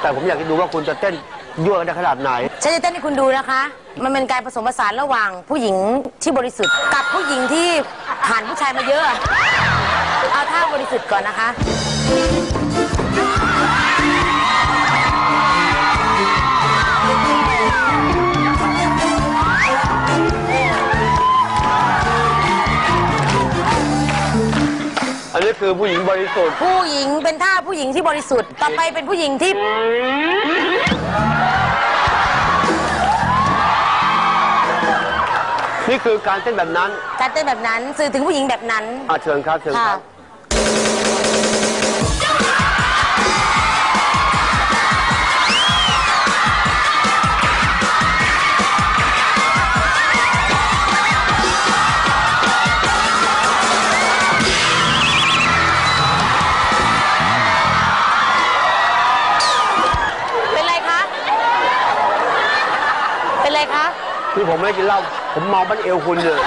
แต่ผมอยากจะดูว่าคุณจะเต้นยั่วกันได้ขนาดไหน ฉันจะเต้นให้คุณดูนะคะ มันเป็นการผสมผสานระหว่างผู้หญิงที่บริสุทธิ์กับผู้หญิงที่ผ่านผู้ชายมาเยอะ เอาท่าบริสุทธิ์ก่อนนะคะ อันนี้คือผู้หญิงบริสุทธิ์ผู้หญิงเป็นท่าผู้หญิงที่บริสุทธิ์ ต่อไปเป็นผู้หญิงที่ นี่คือการเต้นแบบนั้น การเต้นแบบนั้นสื่อถึงผู้หญิงแบบนั้น อะเชิญครับเชิญคค่ะรับ เป็นไรคะนี่ผมไม่กินเหล้าผมเมาบ้านเอวคุณเลย